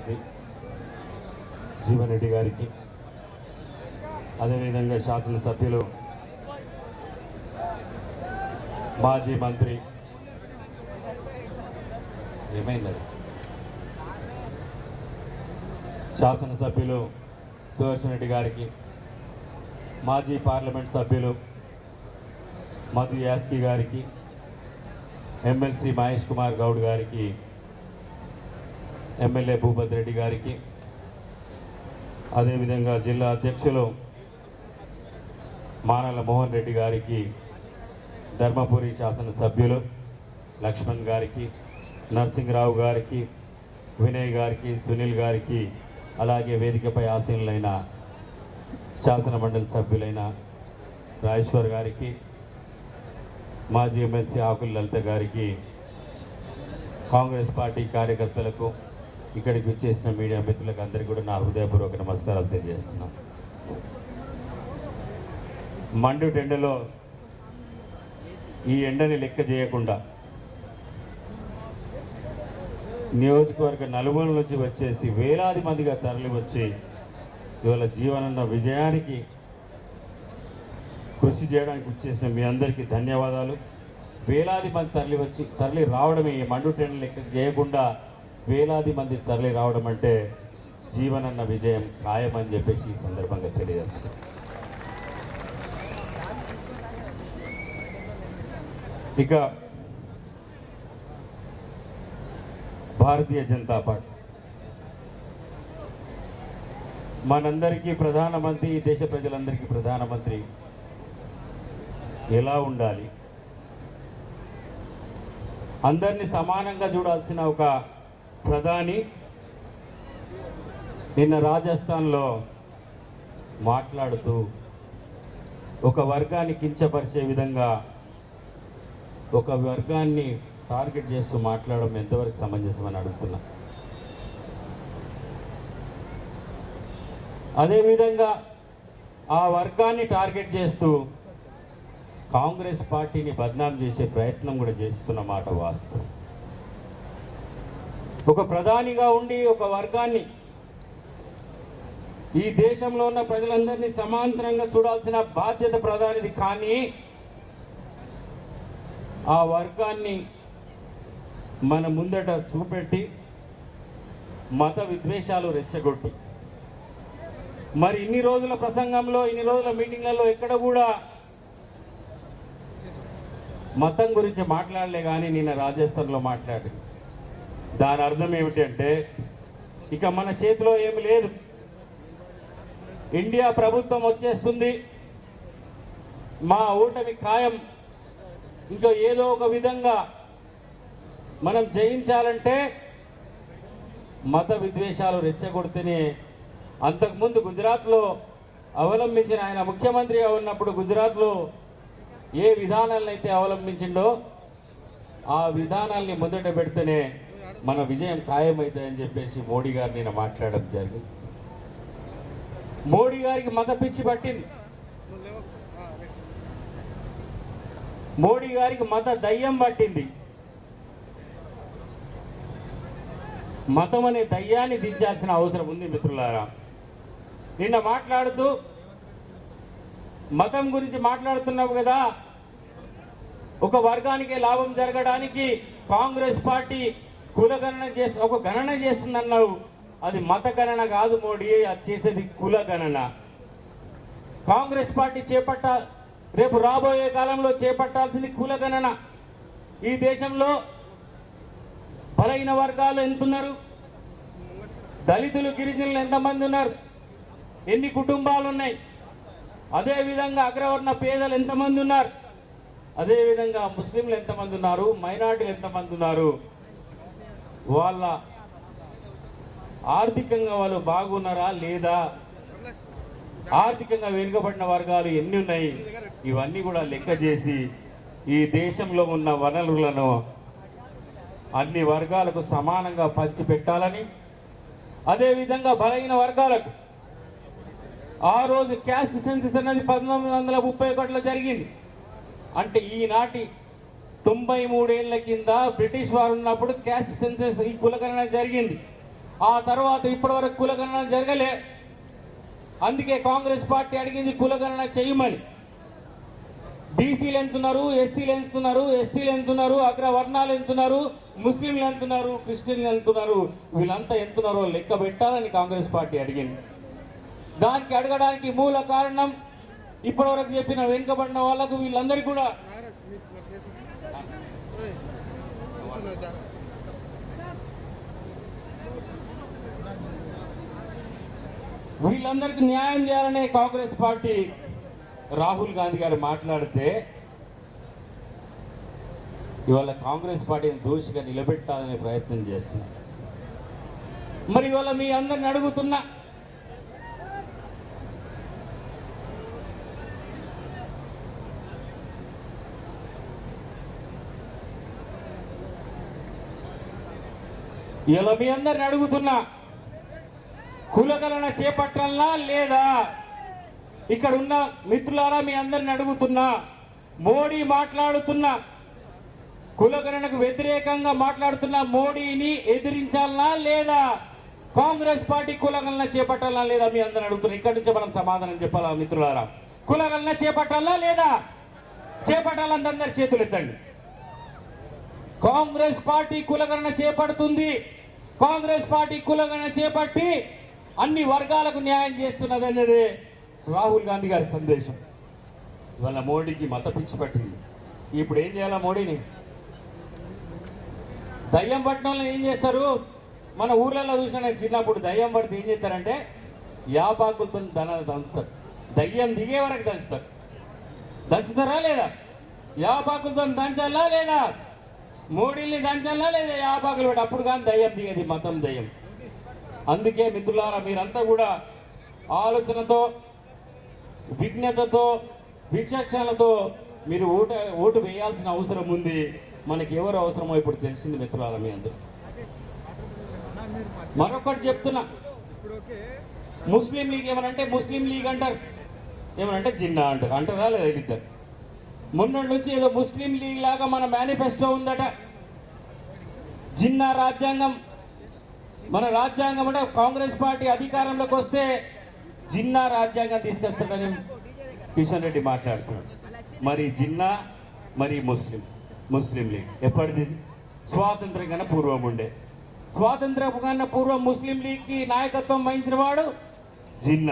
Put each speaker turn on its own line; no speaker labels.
అభ్యర్థి జీవన్ రెడ్డి గారికి. అదేవిధంగా శాసనసభ్యులు మాజీ మంత్రి. ఏమైంది శాసనసభ్యులు సుదర్శన్ రెడ్డి గారికి మాజీ పార్లమెంట్ సభ్యులు మధు యాస్కి గారికి ఎమ్మెల్సీ మహేష్ కుమార్ గౌడ్ గారికి ఎమ్మెల్యే భూపతి రెడ్డి గారికి అదేవిధంగా జిల్లా అధ్యక్షులు మానల మోహన్ రెడ్డి గారికి ధర్మపురి శాసనసభ్యులు లక్ష్మణ్ గారికి నరసింహరావు గారికి వినయ్ గారికి సునీల్ గారికి అలాగే వేదికపై ఆసీనులైన శాసన మండలి సభ్యులైన రాజేశ్వర్ గారికి మాజీ ఎమ్మెల్సీ ఆకుల లలిత గారికి కాంగ్రెస్ పార్టీ కార్యకర్తలకు ఇక్కడికి వచ్చేసిన మీడియా మిత్రులకు అందరికీ కూడా నా హృదయపూర్వక నమస్కారాలు తెలియజేస్తున్నాను మండుటెండలో ఈ ఎండని లెక్క చేయకుండా నియోజకవర్గ నలుగుల నుంచి వచ్చేసి వేలాది మందిగా తరలి వచ్చి ఇవాళ జీవనన్న విజయానికి కృషి చేయడానికి వచ్చేసిన మీ అందరికీ ధన్యవాదాలు. వేలాది మంది తరలి వచ్చి తరలి రావడమే ఈ మండు లెక్క చేయకుండా వేలాది మంది తరలి రావడం అంటే జీవనన్న విజయం ఖాయమని చెప్పేసి ఈ సందర్భంగా తెలియజేస్తున్నాను ఇక భారతీయ జనతా పార్టీ. మనందరికీ ప్రధానమంత్రి ఈ దేశ ప్రజలందరికీ ప్రధానమంత్రి ఎలా ఉండాలి? అందరినీ సమానంగా చూడాల్సిన ఒక ప్రధాని నిన్న రాజస్థాన్లో మాట్లాడుతూ ఒక వర్గాన్ని కించపరిచే విధంగా ఒక వర్గాన్ని టార్గెట్ చేస్తూ మాట్లాడడం ఎంతవరకు సమంజసమని అడుగుతున్నా. అదేవిధంగా ఆ వర్గాన్ని టార్గెట్ చేస్తూ కాంగ్రెస్ పార్టీని బద్నాం చేసే ప్రయత్నం కూడా చేస్తున్న మాట వాస్తవం. ఒక ప్రధానిగా ఉండి ఒక వర్గాన్ని ఈ దేశంలో ఉన్న ప్రజలందరినీ సమాంతరంగా చూడాల్సిన బాధ్యత ప్రధానిది. కానీ ఆ వర్గాన్ని మన ముందట చూపెట్టి మత విద్వేషాలు రెచ్చగొట్టి మరి ఇన్ని రోజుల ప్రసంగంలో ఇన్ని రోజుల మీటింగ్లలో ఎక్కడ కూడా మతం గురించి మాట్లాడలే కానీ నిన్న రాజస్థాన్లో మాట్లాడింది. దాని అర్థం ఏమిటంటే ఇక మన చేతిలో ఏమి లేదు. ఇండియా ప్రభుత్వం వచ్చేస్తుంది. మా ఓటమి ఖాయం. ఇంకా ఏదో ఒక విధంగా మనం జయించాలంటే మత విద్వేషాలు రెచ్చగొడితేనే అంతకుముందు గుజరాత్లో అవలంబించిన ఆయన ముఖ్యమంత్రిగా ఉన్నప్పుడు గుజరాత్లో ఏ విధానాలను అయితే అవలంబించిండో ఆ విధానాల్ని మొదట పెడితేనే మన విజయం ఖాయమవుతాయని చెప్పేసి మోడీ గారు నేను మాట్లాడడం జరిగింది. మోడీ గారికి మత పిచ్చి పట్టింది. మోడీ గారికి మత దయ్యం పట్టింది. మతం అనే దయ్యాన్ని దించాల్సిన అవసరం ఉంది మిత్రులారా. నిన్న మాట్లాడుతూ మతం గురించి మాట్లాడుతున్నావు కదా. ఒక వర్గానికి లాభం జరగడానికి కాంగ్రెస్ పార్టీ కులగణన చేస్తు ఒక గణన చేస్తుందన్నావు. అది మత గణన కాదు మోడీ అది చేసేది కుల గణన. కాంగ్రెస్ పార్టీ చేపట్ట రేపు రాబోయే కాలంలో చేపట్టాల్సింది కుల గణన. ఈ దేశంలో బలైన వర్గాలు ఎంతున్నారు? దళితులు గిరిజనులు ఎంతమంది ఉన్నారు? ఎన్ని కుటుంబాలు ఉన్నాయి అదేవిధంగా అగ్రవర్ణ పేదలు ఎంతమంది ఉన్నారు? అదేవిధంగా ముస్లింలు ఎంతమంది ఉన్నారు? మైనార్టీలు ఎంతమంది ఉన్నారు? వాళ్ళ ఆర్థికంగా వాళ్ళు బాగున్నారా లేదా? ఆర్థికంగా వెనుకబడిన వర్గాలు ఎన్ని ఉన్నాయి? ఇవన్నీ కూడా లెక్క చేసి ఈ దేశంలో ఉన్న వనరులను అన్ని వర్గాలకు సమానంగా పంచిపెట్టాలని అదేవిధంగా బలహీన వర్గాలకు. ఆ రోజు క్యాస్ట్ సెన్సెస్ అనేది పంతొమ్మిది వందల ముప్పై ఒకటిలో జరిగింది. అంటే ఈనాటి తొంభై మూడేళ్ళ కింద బ్రిటిష్ వారు ఉన్నప్పుడు క్యాస్ట్ సెన్సెస్ ఈ కులగణన జరిగింది. ఆ తర్వాత ఇప్పటివరకు కులగణన జరగలే. అందుకే కాంగ్రెస్ పార్టీ అడిగింది కులగణన చేయమని. బీసీలు ఎంతున్నారు ఎస్సీలు ఎంతున్నారు ఎస్టీలు ఎంతున్నారు అగ్రవర్ణాలు ఎంతున్నారు ముస్లింలు ఎంతున్నారు క్రిస్టియన్లు ఎంతున్నారు వీళ్ళంతా ఎంతున్నారో లెక్క పెట్టాలని కాంగ్రెస్ పార్టీ అడిగింది. దానికి అడగడానికి మూల కారణం ఇప్పటివరకు చెప్పిన వెనుకబడిన వాళ్ళకు వీళ్ళందరికీ కూడా వీళ్ళందరికీ న్యాయం చేయాలనే కాంగ్రెస్ పార్టీ రాహుల్ గాంధీ గారు మాట్లాడితే ఇవాళ కాంగ్రెస్ పార్టీని దోషిగా నిలబెట్టాలనే ప్రయత్నం చేస్తున్నారు. మరి ఇవాళ మీ అందరిని అడుగుతున్నా ఇలా మీ అందరిని అడుగుతున్నా కులగలన చేపట్టాలా లేదా? ఇక్కడ ఉన్న మిత్రులారా మీ అందరిని అడుగుతున్నా మోడీ మాట్లాడుతున్న కులగణనకు వ్యతిరేకంగా మాట్లాడుతున్న మోడీని ఎదిరించాలనా లేదా? కాంగ్రెస్ పార్టీ కులగణన చేపట్టాలా లేదా మీ అందరిని అడుగుతున్నా. ఇక్కడి నుంచి మనం సమాధానం చెప్పాలా మిత్రులారా? కులగణన చేపట్టాలా లేదా? చేపట్టాలని అందరి చేతులు ఎత్తండి కాంగ్రెస్ పార్టీ కులగణన చేపడుతుంది. కాంగ్రెస్ పార్టీ కులగణన చేపట్టి అన్ని వర్గాలకు న్యాయం చేస్తున్నది అనేది రాహుల్ గాంధీ గారి సందేశం. ఇవాళ మోడీకి మత పిచ్చి పట్టింది. ఇప్పుడు ఏం చేయాలా మోడీని? దయ్యం పట్టణంలో ఏం చేస్తారు? మన ఊర్లలో చూసిన నేను చిన్నప్పుడు దయ్యం పడితే ఏం చేస్తారంటే యాపాకులతో దన దంచుతారు. దయ్యం దిగే వరకు దంచుతారు. దంచుతారా లేదా? యాపాకులతో దంచాలా లేదా? మూడిల్ని దంచాలా లేదా యాభాకులు పెట్టి అప్పుడు కానీ దయ్యం దిగేది మతం దయ్యం. అందుకే మిత్రులారా మీరంతా కూడా ఆలోచనతో విజ్ఞతతో విచక్షణతో మీరు ఓటు ఓటు వేయాల్సిన అవసరం ఉంది. మనకి ఎవరు అవసరమో ఇప్పుడు తెలిసింది మిత్రులారా మీ అందరూ. మరొకటి చెప్తున్నా. ముస్లిం లీగ్ ఏమనంటే ముస్లిం లీగ్ అంటారు. ఏమనంటే జిన్నా అంటారు. అంటారా లేదా ఇద్దరు మొన్నటి నుంచి ఏదో ముస్లిం లీగ్ లాగా మన మేనిఫెస్టో ఉందట. జిన్నా రాజ్యాంగం మన రాజ్యాంగం అంటే కాంగ్రెస్ పార్టీ అధికారంలోకి వస్తే జిన్నా రాజ్యాంగం తీసుకొస్తాడని కిషన్ రెడ్డి మాట్లాడుతున్నాడు. మరి జిన్నా మరి ముస్లిం ముస్లిం లీగ్. ఎప్పటిది? స్వాతంత్రం కన్నా పూర్వం ఉండే. స్వాతంత్రం కన్నా పూర్వం ముస్లిం లీగ్కి నాయకత్వం వహించిన వాడు జిన్నా.